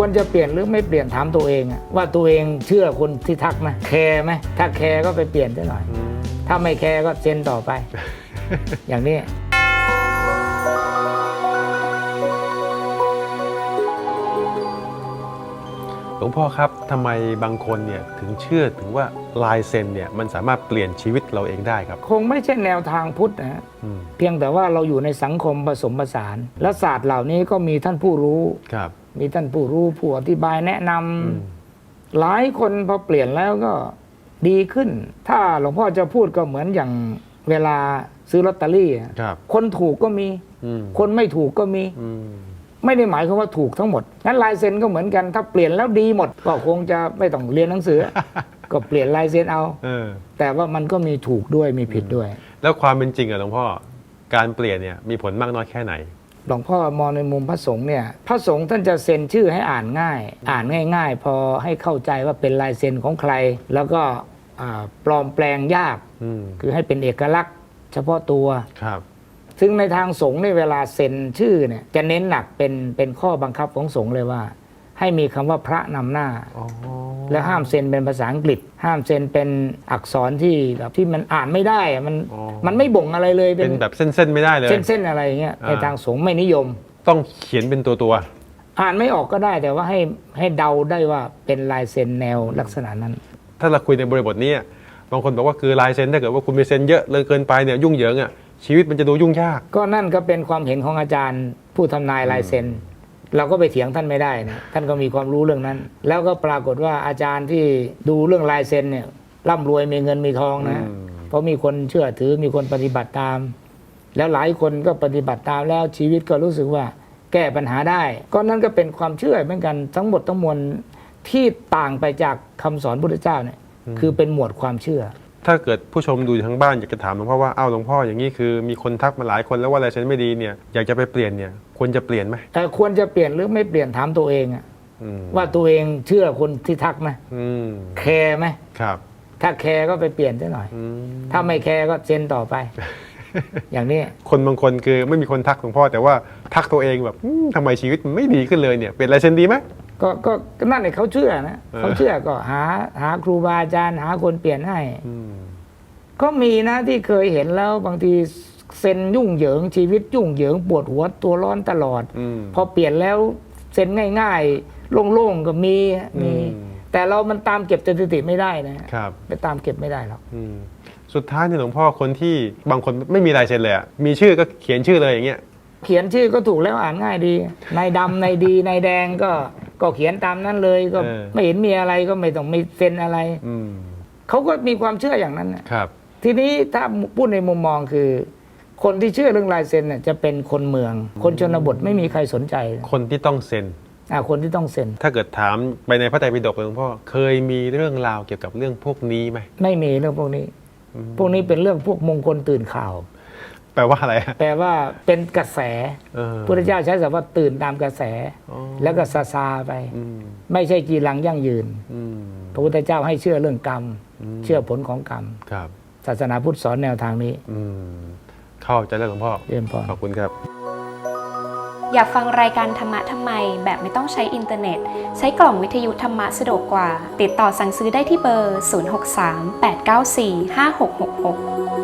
ควรจะเปลี่ยนหรือไม่เปลี่ยนถามตัวเองอะว่าตัวเองเชื่อคนที่ทักไหมแคร์ไหมถ้าแคร์ก็ไปเปลี่ยนซะหน่อยอืมถ้าไม่แคร์ก็เซ็นต่อไป อย่างนี้หลวงพ่อครับทำไมบางคนเนี่ยถึงเชื่อถึงว่าลายเซ็นเนี่ยมันสามารถเปลี่ยนชีวิตเราเองได้ครับ คงไม่ใช่แนวทางพุทธนะฮะอืมเพียงแต่ว่าเราอยู่ในสังคมผสมผสาน และศาสตร์เหล่านี้ก็มีท่านผู้รู้ครับ มีท่านผู้รู้ผู้อธิบายแนะนำอืมหลายคนพอเปลี่ยนแล้วก็ดีขึ้น ถ้าหลวงพ่อจะพูดก็เหมือนอย่างเวลาซื้อลอตเตอรี่อะครับ คนถูกก็มีอืมคนไม่ถูกก็มีอืมไม่ได้หมายความว่าถูกทั้งหมดงั้นลายเซ็นก็เหมือนกัน ถ้าเปลี่ยนแล้วดีหมด ก็คงจะไม่ต้องเรียนหนังสือ ก็เปลี่ยนลายเซ็นเอาเออแต่ว่ามันก็มีถูกด้วยมีผิดด้วย แล้วความเป็นจริงอะหลวงพ่อการเปลี่ยนเนี่ยมีผลมากน้อยแค่ไหน หลวงพ่อมองในมุมพระสงฆ์เนี่ยพระสงฆ์ท่านจะเซ็นชื่อให้อ่านง่าย อ่านง่าย ๆ พอให้เข้าใจว่าเป็นลายเซ็นของใคร แล้วก็อ่าปลอมแปลงยากอืมคือให้เป็นเอกลักษณ์ เฉพาะตัว ครับ ซึ่งในทางสงฆ์ในยเวลาเซ็นชื่อเนี่ยจะเน้นหนักเป็นเป็นข้อบังคับของสงฆ์เลยว่า ให้มีคำว่าพระนำหน้าอ๋อและห้ามเซ็นเป็นภาษาอังกฤษ ห้ามเซ็นเป็นอักษรที่แบบที่มันอ่านไม่ได้อะมันอ๋อมันไม่บ่งอะไรเลยเป็นแบบเส้นๆไม่ได้เลย เส้นๆอะไรอย่างเงี้ยอ่าในทางสงฆ์ไม่นิยม ต้องเขียนเป็นตัวตัวอ่านไม่ออกก็ได้แต่ว่าให้ให้เดาได้ว่าเป็นลายเซ็นแนวลักษณะนั้นๆถ้าเราคุยในบริบทนี้อะบางคนบอกว่าคือลายเซ็นถ้าเกิดว่าคุณไปเซ็นเยอะเลยเกินไปเนี่ยยุ่งเหยิงอะชีวิตมันจะดูยุ่งยาก ก็นั่นก็เป็นความเห็นของอาจารย์ ผู้ทำนายลายเซ็น เราก็ไปเถียงท่านไม่ได้นะท่านก็มีความรู้เรื่องนั้น แล้วก็ปรากฏว่าอาจารย์ที่ดูเรื่องลายเซ็นเนี่ยร่ำรวยมีเงินมีทองนะอืมเพราะมีคนเชื่อถือมีคนปฏิบัติตาม แล้วหลายคนก็ปฏิบัติตามแล้วชีวิตก็รู้สึกว่าแก้ปัญหาได้ ก็นั่นก็เป็นความเชื่อเหมือนกันทั้งหมดทั้งมวลที่ต่างไปจากคำสอนพุทธเจ้าเนี่ยคือเป็นหมวดความเชื่อ ถ้าเกิดผู้ชมดูอยู่ทั้งบ้านอยากจะถามหลวงพ่อว่าอ้าวหลวงพ่ออย่างนี้คือมีคนทักมาหลายคนแล้วว่าลายเซ็นไม่ดีเนี่ยอยากจะไปเปลี่ยนเนี่ยควรจะเปลี่ยนไหมแต่ควรจะเปลี่ยนหรือไม่เปลี่ยนถามตัวเองอะอืมว่าตัวเองเชื่อคนที่ทักไหมอืมแคร์ไหมครับถ้าแคร์ก็ไปเปลี่ยนซะหน่อย อืมถ้าไม่แคร์ก็เซ็นต่อไป อย่างนี้คนบางคนคือไม่มีคนทักหลวงพ่อแต่ว่าทักตัวเองแบบอืมทำไมชีวิตมันไม่ดีขึ้นเลยเนี่ยเปลี่ยนลายเซ็นดีไหม ก็ก็ก็นั่นเนี่ยเขาเชื่อนะเออ เขาเชื่อก็หาหาครูบาอาจารย์หาคนเปลี่ยนให้ อืมก็มีนะที่เคยเห็นแล้วบางทีเซ็นยุ่งเหยิงชีวิตยุ่งเหยิงปวดหัวตัวร้อนตลอด อืม พอเปลี่ยนแล้วเซ็นง่ายๆ โล่งๆ ก็มีมี อืม แต่เรามันตามเก็บสถิติไม่ได้นะครับไปตามเก็บไม่ได้หรอกอืมสุดท้ายเนี่ยหลวงพ่อคนที่บางคนไม่มีลายเซ็นเลยอะมีชื่อก็เขียนชื่อเลยอย่างเงี้ย เขียนชื่อก็ถูกแล้วอ่านง่ายดีนายดำนายดีนายแดงก็ ก็เขียนตามนั้นเลยก็เออ ไม่เห็นมีอะไรก็ไม่ต้องมีเซ็นอะไร อืมเขาก็มีความเชื่ออย่างนั้นน่ะครับ ทีนี้ถ้าพูดในมุมมองคือ คนที่เชื่อเรื่องลายเซ็นน่ะจะเป็นคนเมือง คนชนบทไม่มีใครสนใจคนที่ต้องเซ็น อะคนที่ต้องเซ็น ถ้าเกิดถามไปในพระไตรปิฎกเลยหลวงพ่อเคยมีเรื่องราวเกี่ยวกับเรื่องพวกนี้ไหม ไม่มีเรื่องพวกนี้ พวกนี้เป็นเรื่องพวกมงคลตื่นข่าว แปลว่าอะไรอะแปลว่าเป็นกระแสเออพุทธเจ้าใช้คำว่าตื่นตามกระแสอ๋อแล้วก็ซาซาไปอืมไม่ใช่กีรังยั่งยืนอืมพระพุทธเจ้าให้เชื่อเรื่องกรรมอืมเชื่อผลของกรรมครับศาสนาพุทธสอนแนวทางนี้อืมเข้าใจแล้วหลวงพ่อเรียนพอขอบคุณครับ อยากฟังรายการธรรมะทำไม แบบไม่ต้องใช้อินเทอร์เน็ต ใช้กล่องวิทยุธรรมะสะดวกกว่า ติดต่อสั่งซื้อได้ที่เบอร์ 063 894 5666